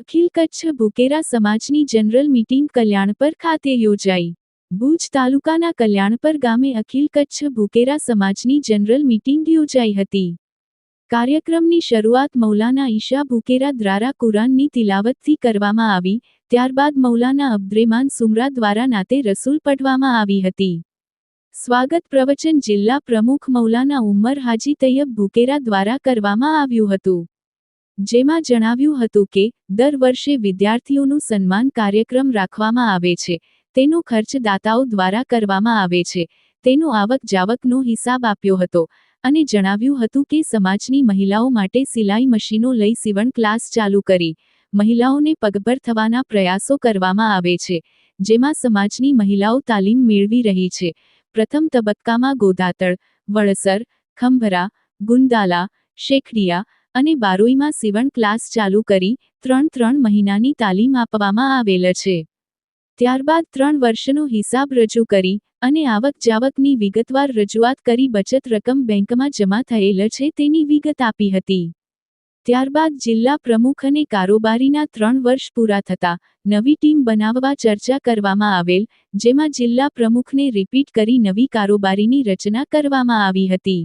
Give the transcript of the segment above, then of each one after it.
અખિલ કચ્છ ભુકેરા સમાજની general meeting Kalyanpar ખાતે યોજાઈ. ભુજ તાલુકાના કલ્યાણપર ગામે અખિલ કચ્છ ભુકેરા સમાજની જનરલ મીટિંગ યોજાઈ હતી. કાર્યક્રમની શરૂઆત મૌલાના ઈશા ભૂકેરા દ્વારા કુરાનની તિલાવતથી કરવામાં આવી, ત્યારબાદ મૌલાના અબ્દ્રેમાન સુમરા દ્વારા નાતે રસૂલ પઢવામાં આવી હતી. સ્વાગત પ્રવચન જિલ્લા પ્રમુખ મૌલાના ઉમ્મર હાજી તૈયબ ભુકેરા દ્વારા કરવામાં આવ્યું હતું. જેમાં જણાવ્યું હતું કે, દર વર્ષે વિદ્યાર્થીઓનું સન્માન કાર્યક્રમ રાખવામાં આવે છે. તેનો ખર્ચ દાતાઓ દ્વારા કરવામાં આવે છે. તેનો આવક જાવકનો હિસાબ આપ્યો હતો અને જણાવ્યું હતું કે, સમાજની મહિલાઓ માટે સિલાઈ મશીનો લઈ સીવણ ક્લાસ ચાલુ કરી. મહિલાઓને પગભર થવાના પ્રયાસો કરવામાં આવે છે, જેમાં સમાજની મહિલાઓ તાલીમ મેળવી રહી છે. પ્રથમ તબક્કામાં ગોદાતળ, વળસર, ખંભરા, ગુંદાલા, શેખડિયા અને બારોઈમાં સીવણ ક્લાસ ચાલુ કરી ત્રણ ત્રણ મહિનાની તાલીમ આપવામાં આવેલ છે. ત્યારબાદ ત્રણ વર્ષનો હિસાબ રજૂ કરી અને આવક જાવકની વિગતવાર રજૂઆત કરી બચત રકમ બેંકમાં જમા થયેલ છે તેની વિગત આપી હતી. ત્યારબાદ જિલ્લા પ્રમુખ અને કારોબારીના ત્રણ વર્ષ પૂરા થતા નવી ટીમ બનાવવા ચર્ચા કરવામાં આવેલ, જેમાં જિલ્લા પ્રમુખને રિપીટ કરી નવી કારોબારીની રચના કરવામાં આવી હતી.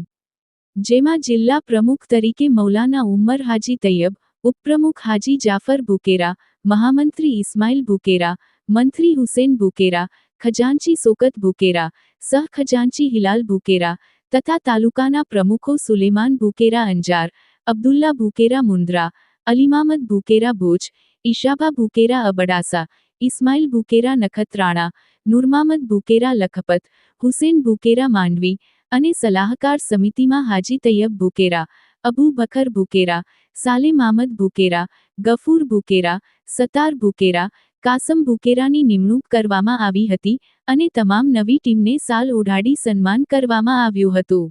જેમાં જિલ્લા પ્રમુખ તરીકે મૌલાના ઉમ્મર હાજી તૈયબ, ઉપપ્રમુખ હાજી જાફર ભુકેરા, મહામંત્રી ઇસ્માઇલ ભુકેરા, મંત્રી હુસેન ભુકેરા, ખજાનચી સોકત ભુકેરા, સહ ખજાનચી હિલાલ ભુકેરા તથા તાલુકાના પ્રમુખો સુલેમાન ભુકેરા અંજાર અબ્દુલ્લા ભૂકેરા મુન્દ્રા, અલીમામદ ભુકેરા ભુજ ઈશાબા ભુકેરા અબડાસા ઇસ્માઇલ ભુકેરા નખત્રાણા, નુરમામદ ભુકેરા લખપત, હુસેન ભૂકેરા માંડવી અને સલાહકાર સમિતિમાં હાજી તૈયબ ભુકેરા, અબુ બખર ભુકેરા, સાલેમ આમદ ભુકેરા, ગફૂર ભુકેરા સતાર ભુકેરા, કાસમ ભુકેરાની નિમણૂક કરવામાં આવી હતી અને તમામ નવી ટીમને સાલ ઓઢાડી સન્માન કરવામાં આવ્યું હતું.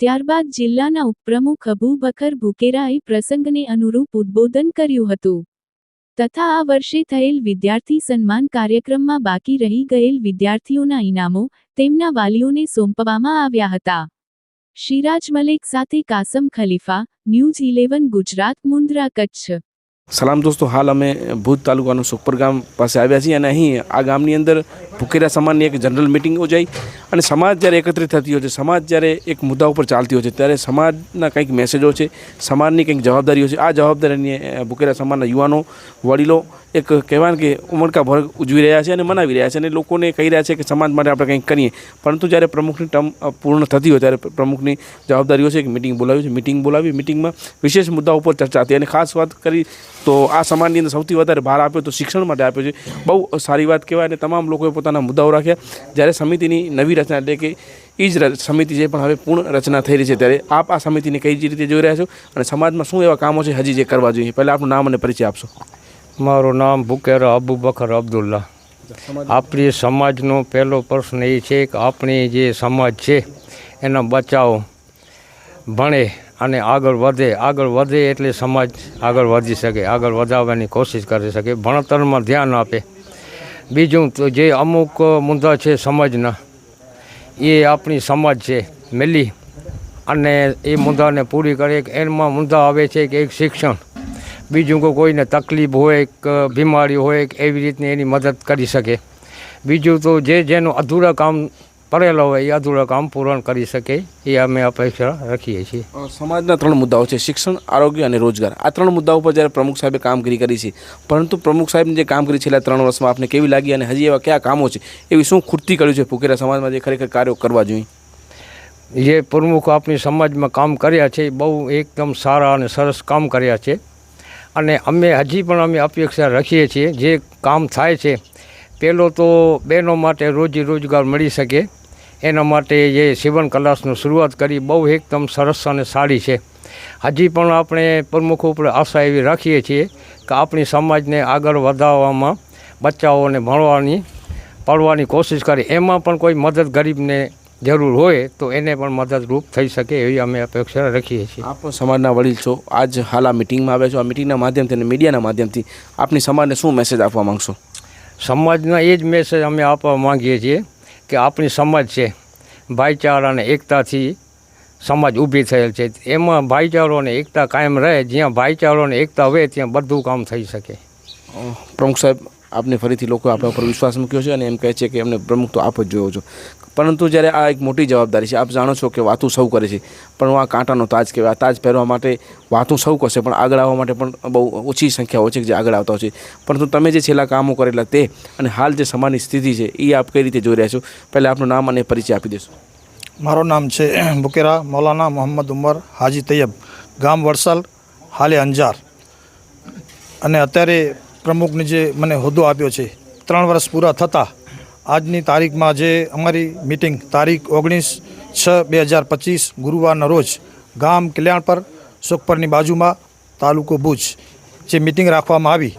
ત્યારબાદ જિલ્લાના ઉપપ્રમુખ અબુબકર ભુકેરાએ પ્રસંગને અનુરૂપ ઉદ્બોધન કર્યું હતું. તથા આ વર્ષે થયેલ વિદ્યાર્થી સન્માન કાર્યક્રમમાં બાકી રહી ગયેલ વિદ્યાર્થીઓના ઇનામો તેમના વાલીઓને સોંપવામાં આવ્યા હતા. શિરાજ મલેક સાથે કાસમ ખલીફા, ન્યૂઝ ઇલેવન ગુજરાત, મુન્દ્રા, કચ્છ. સલામ દોસ્તો હાલ અમે ભુજ તાલુકાનું સુખપર ગામ પાસે આવ્યા છીએ અને અહીં આ ગામની અંદર ભૂકેરા સમાજની એક જનરલ મિટિંગ યોજાઈ અને સમાજ જ્યારે એકત્રિત થતી હોય છે સમાજ જ્યારે એક મુદ્દા ઉપર ચાલતી હોય છે ત્યારે સમાજના કંઈક મેસેજો છે સમાજની કંઈક જવાબદારીઓ છે આ જવાબદારીની અ, ભૂકેરા સમાજના યુવાનો વડીલો એક કહેવાય કે ઉમળકા ભર ઉજવી રહ્યા છે અને મનાવી રહ્યા છે અને લોકોને કહી રહ્યા છે કે સમાજ માટે આપણે કંઈક કરીએ. પરંતુ જ્યારે પ્રમુખની ટર્મ પૂર્ણ થતી હોય ત્યારે પ્રમુખની જવાબદારીઓ છે કે મિટિંગ બોલાવી છે મિટિંગ બોલાવી મિટિંગમાં વિશેષ મુદ્દા ઉપર ચર્ચા હતી અને ખાસ વાત કરી તો આ સમાજની અંદર સૌથી વધારે ભાર આપ્યો તો શિક્ષણ માટે આપ્યો છે. બહુ સારી વાત કહેવાય અને તમામ લોકોએ પોતાના મુદ્દાઓ રાખ્યા. જ્યારે સમિતિની નવી રચના એટલે કે એ જ સમિતિ છે પણ હવે પૂર્ણ રચના થઈ રહી છે ત્યારે આપ આ સમિતિને કઈ જ રીતે જોઈ રહ્યા છો અને સમાજમાં શું એવા કામો છે હજી જે કરવા જોઈએ? પહેલાં આપનું નામ અને પરિચય આપશો. મારું નામ બુકેરા અબુ બખર અબ્દુલ્લા આપણી સમાજનો પહેલો પ્રશ્ન એ છે કે આપણી જે સમાજ છે એનો બચાવ ભણે અને આગળ વધે આગળ વધે એટલે સમાજ આગળ વધી શકે, આગળ વધારવાની કોશિશ કરી શકે. ભણતરમાં ધ્યાન આપે. બીજું તો જે અમુક મુદ્દા છે સમાજના, એ આપણી સમાજ છે, મેલી. અને એ મુદ્દાને પૂરી કરે એમાં મુદ્દા આવે છે કે એક શિક્ષણ. બીજું કે કોઈને તકલીફ હોય કે બીમારી હોય કે એવી રીતની એની મદદ કરી શકે. બીજું તો જે જેનું અધૂરા કામ પડેલા હોય એ અધૂરા કામ પૂરણ કરી શકે એ અમે અપેક્ષા રાખીએ છીએ. સમાજના ત્રણ મુદ્દાઓ છે શિક્ષણ આરોગ્ય અને રોજગાર. આ ત્રણ મુદ્દાઓ પર જ્યારે પ્રમુખ સાહેબે કામગીરી કરી છે પરંતુ પ્રમુખ સાહેબની જે કામગીરી છેલ્લા ત્રણ વર્ષમાં આપને કેવી લાગી અને હજી એવા કયા કામો છે એવી શું ખૂટતી કર્યું છે ફુકેરા સમાજમાં જે ખરેખર કાર્યો કરવા જોઈએ? જે પ્રમુખ આપણી સમાજમાં કામ કર્યા છે એ બહુ એકદમ સારા અને સરસ કામ કર્યા છે. અને અમે હજી પણ અમે અપેક્ષા રાખીએ છીએ જે કામ થાય છે પહેલો તો બહેનો માટે રોજી રોજગાર મળી શકે. એના માટે જે સેવન કલાસનું શરૂઆત કરી બહુ એકદમ સરસ અને સારી છે. હજી પણ આપણે પ્રમુખ ઉપર આશા એવી રાખીએ છીએ કે આપણી સમાજને આગળ વધારવામાં બચ્ચાઓને ભણવાની પડવાની કોશિશ કરી. એમાં પણ કોઈ મદદ ગરીબને જરૂર હોય તો એને પણ મદદરૂપ થઈ શકે એવી અમે અપેક્ષા રાખીએ છીએ. આપ સમાજના વડીલ છો. આજ હાલ આ મિટિંગમાં આવ્યા છો. આ મિટિંગના માધ્યમથી અને મીડિયાના માધ્યમથી આપની સમાજને શું મેસેજ આપવા માંગશો? સમાજના એ જ મેસેજ અમે આપવા માંગીએ છીએ કે આપણી સમાજ છે, ભાઈચારા અને એકતાથી સમાજ ઊભી થયેલ છે. એમાં ભાઈચારો અને એકતા કાયમ રહે. જ્યાં ભાઈચારો અને એકતા હોય ત્યાં બધું કામ થઈ શકે. પ્રમુખ સાહેબ આપને ફરીથી લોકો આપણા ઉપર વિશ્વાસ મૂક્યો છે અને એમ કહે છે કે એમને પ્રમુખ તો આપ જ જોયો છો. પરંતુ જ્યારે આ એક મોટી જવાબદારી છે, આપ જાણો છો કે વાતું સૌ કરે છે. પણ આ કાંટાનો તાજ કહેવાય તાજ પહેરવા માટે વાતું સૌ કરશે, પણ આગળ આવવા માટે પણ બહુ ઓછી સંખ્યા હોય છે કે જે આગળ આવતા હોય છે. પરંતુ તમે જે છેલ્લા કામો કરેલા તે અને હાલ જે સમાજની સ્થિતિ છે એ આપ કઈ રીતે જોઈ રહ્યા છો? પહેલાં આપનું નામ અને પરિચય આપી દેશો. મારું નામ છે બુકેરા, મૌલાના મોહમ્મદ ઉમર હાજી તૈયબ, ગામ વડસલ, હાલે અંજાર. અને અત્યારે પ્રમુખને જે મને હોદ્દો આપ્યો છે, ત્રણ વર્ષ પૂરા થતાં આજની તારીખમાં જે અમારી મિટિંગ તારીખ ઓગણીસ છ બે હજાર પચીસ ગુરુવારના રોજ ગામ કલ્યાણપર સુખપરની બાજુમાં તાલુકો ભુજ જે મિટિંગ રાખવામાં આવી.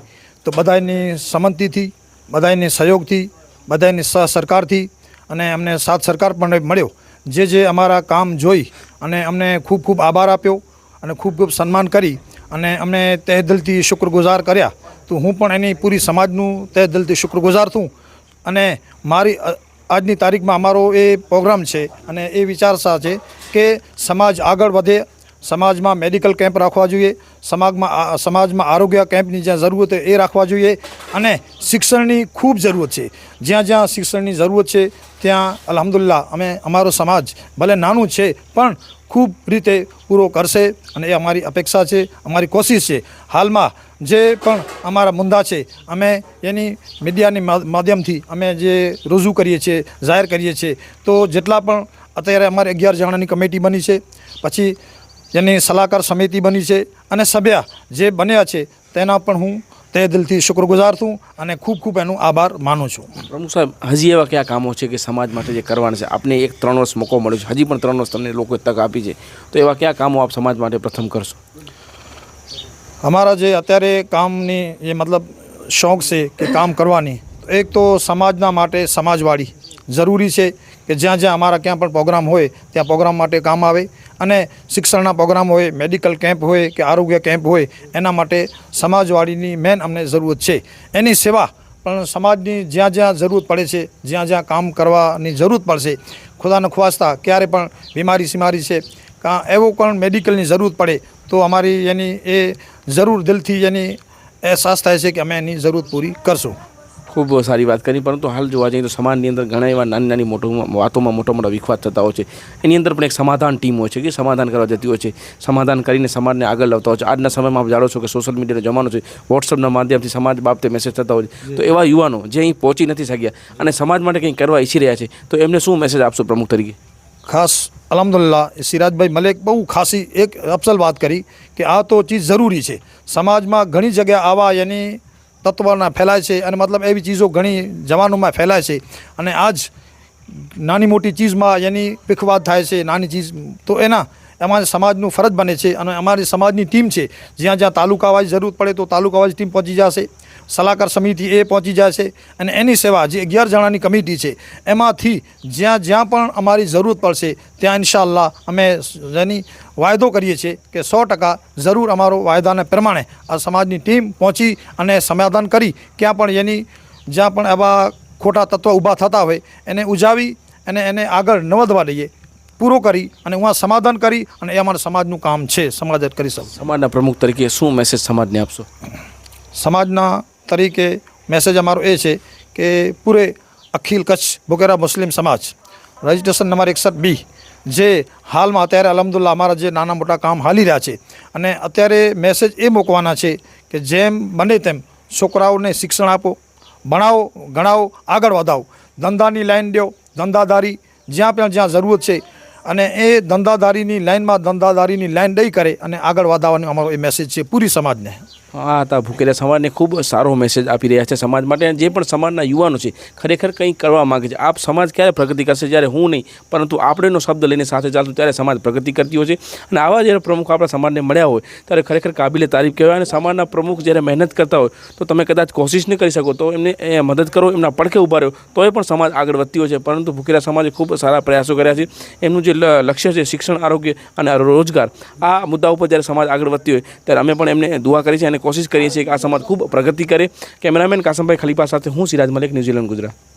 તો બધાની સંમતિથી બધાની સહયોગથી બધાની સહસરકારથી અને અમને સાથ સરકાર પણ મળ્યો. જે જે અમારા કામ જોઈ અને અમને ખૂબ ખૂબ આભાર આપ્યો અને ખૂબ ખૂબ સન્માન કરી અને અમને તહે દિલથી શુક્રગુજાર કર્યા. તો હું પણ એની પૂરી સમાજનું તહે દિલથી શુક્રગુજાર છું. અને મારી આજની તારીખમાં અમારો એ પ્રોગ્રામ છે અને એ વિચારસા છે કે સમાજ આગળ વધે. સમાજમાં મેડિકલ કેમ્પ રાખવા જોઈએ. સમાજમાં સમાજમાં આરોગ્ય કેમ્પની જ્યાં જરૂરત એ રાખવા જોઈએ અને શિક્ષણની ખૂબ જરૂરત છે. જ્યાં જ્યાં શિક્ષણની જરૂરત છે, ત્યાં અલહમદુલ્લા અમે અમારો સમાજ ભલે નાનું છે, પણ ખૂબ રીતે પૂરો કરશે અને એ અમારી અપેક્ષા છે, અમારી કોશિશ છે. હાલમાં જે પણ અમારા મુદ્દા છે, અમે એની મીડિયાની માધ્યમથી અમે જે રજૂ કરીએ છીએ, જાહેર કરીએ છીએ, તો જેટલા પણ અત્યારે અમારે અગિયાર જણાની કમિટી બની છે, પછી જેની સલાહકાર સમિતિ બની છે અને સભ્ય જે બન્યા છે તેના પણ હું તે દિલથી શુક્રગુજાર છું અને ખૂબ ખૂબ એનો આભાર માનું છું. પ્રમુખ સાહેબ હજી એવા કયા કામો છે કે સમાજ માટે જે કરવાના છે? આપને એક ત્રણ વર્ષ મોકો મળ્યો છે. હજી પણ ત્રણ વર્ષ તમને લોકોએ તક આપી છે. તો એવા કયા કામો આપ સમાજ માટે પ્રથમ કરશો? અમારા જે અત્યારે કામની જે મતલબ શોખ છે કે કામ કરવાની એક તો સમાજના માટે સમાજવાળી જરૂરી છે કે જ્યાં જ્યાં અમારા ક્યાં પણ પ્રોગ્રામ હોય ત્યાં પ્રોગ્રામ માટે કામ આવે. અને શિક્ષણના પ્રોગ્રામ હોય, મેડિકલ કેમ્પ હોય કે આરોગ્ય કેમ્પ હોય, એના માટે સમાજવાળીની મેન અમને જરૂરત છે. એની સેવા પણ સમાજની જ્યાં જ્યાં જરૂરત પડે છે, જ્યાં જ્યાં કામ કરવાની જરૂરત પડશે, ખુદાને ખુવાસ્તા, ક્યારે પણ બીમારી સીમારી છે, કાં એવો પણ મેડિકલની જરૂરત પડે, તો અમારી એની એ જરૂર દિલથી એની અહેસાસ થાય છે કે અમે એની જરૂરત પૂરી કરશું. ખૂબ સારી વાત કરી, પરંતુ હાલ જોવા જઈએ તો સમાજની અંદર ઘણા એવા નાની નાની મોટો વાતોમાં મોટા મોટા વિખવાદ થતા હોય છે. એની અંદર પણ એક સમાધાન ટીમ હોય છે કે સમાધાન કરવા જતી હોય છે. સમાધાન કરીને સમાજને આગળ લાવતા હોય છે. આજના સમયમાં આપ જાણો છો કે સોશિયલ મીડિયાનો જમાનો છે. વોટ્સઅપના માધ્યમથી સમાજ બાબતે મેસેજ થતા હોય છે. તો એવા યુવાનો જે અહીં પહોંચી નથી શક્યા અને સમાજ માટે કંઈક કરવા ઈચ્છી રહ્યા છે, તો એમને શું મેસેજ આપશો પ્રમુખ તરીકે? ખાસ અલહમદુલ્લા સિરાજભાઈ મલેક બહુ ખાસી એક અફસલ વાત કરી કે આ તો ચીજ જરૂરી છે. સમાજમાં ઘણી જગ્યા આવા એની તત્વના ફેલાય છે અને મતલબ એવી ચીજો ઘણી જવાનોમાં ફેલાય છે. અને આજ નાની મોટી ચીજમાં એની પીખવાદ થાય છે, નાની ચીજ, તો એના અમારે સમાજનું ફરજ બને છે અને અમારી સમાજની ટીમ છે. જ્યાં જ્યાં તાલુકાવાઇઝ જરૂર પડે તો તાલુકાવાઇઝ ટીમ પહોંચી જશે. સલાહકાર સમિતિ એ પહોંચી છે અને એની સેવા જે અગિયાર જણાની કમિટી છે, એમાંથી જ્યાં જ્યાં પણ અમારી જરૂરત પડશે, ત્યાં ઇન્શાલ્લાહ અમે એની વાયદો કરીએ છીએ કે સો ટકા જરૂર અમારો વાયદાને પ્રમાણે આ સમાજની ટીમ પહોંચી અને સમાધાન કરી. ક્યાં પણ એની જ્યાં પણ એવા ખોટા તત્વ ઊભા થતા હોય, એને ઉજાવી અને એને આગળ ન વધવા દઈએ. પૂરો કરી અને હું સમાધાન કરી અને એ અમારા સમાજનું કામ છે સમાજ જ કરી શકું. સમાજના પ્રમુખ તરીકે શું મેસેજ સમાજને આપશો? સમાજના તરીકે મેસેજ અમારો એ છે કે પૂરે અખિલ કચ્છ બોકેરા મુસ્લિમ સમાજ રજિસ્ટ્રેશન નંબર એકસઠ બી જે હાલમાં અત્યારે અલહમદુલ્લા અમારા જે નાના મોટા કામ હાલી રહ્યા છે અને અત્યારે મેસેજ એ મૂકવાના છે કે જેમ બને તેમ છોકરાઓને શિક્ષણ આપો ભણાવો ગણાવો આગળ વધાવો ધંધાની લાઈન દો ધંધાદારી જ્યાં પણ જ્યાં જરૂરત છે અને એ ધંધાદારીની લાઇનમાં ધંધાદારીની લાઇન દઈ કરે અને આગળ વધારવાનો અમારો એ મેસેજ છે પૂરી સમાજને. આ હતા ભૂકેલા સમાજને ખૂબ સારો મેસેજ આપી રહ્યા છે સમાજ માટે જે પણ સમાજના યુવાનો છે, ખરેખર કંઈક કરવા માગે છે. આપ સમાજ ક્યારે પ્રગતિ કરશે જ્યારે હું નહીં? પરંતુ આપણેનો શબ્દ લઈને સાથે ચાલતું ત્યારે સમાજ પ્રગતિ કરતી હોય છે. અને આવા જ્યારે પ્રમુખ આપણા સમાજને મળ્યા હોય, ત્યારે ખરેખર કાબિલે તારીફ કહેવાય અને સમાજના પ્રમુખ જ્યારે મહેનત કરતા હોય, તો તમે કદાચ કોશિશ નહીં કરી શકો, તો એમને મદદ કરો, એમના પડખે ઊભા રહ્યો તો એ પણ સમાજ આગળ વધતી હોય છે. પરંતુ ભૂકેલા સમાજે ખૂબ સારા પ્રયાસો કર્યા છે. એમનું જે લક્ષ્ય છે શિક્ષણ, આરોગ્ય અને રોજગાર, આ મુદ્દા ઉપર જ્યારે સમાજ આગળ વધતી હોય, ત્યારે અમે પણ એમને દુઆ કરી છે અને કોશિશ કરીએ છીએ કે આ સમાજ ખૂબ પ્રગતિ કરે. કેમેરામેન કાસમભાઈ ખલીફા સાથે હું સિરાજ મલિક, ન્યૂઝીલેન્ડ, ગુજરાત.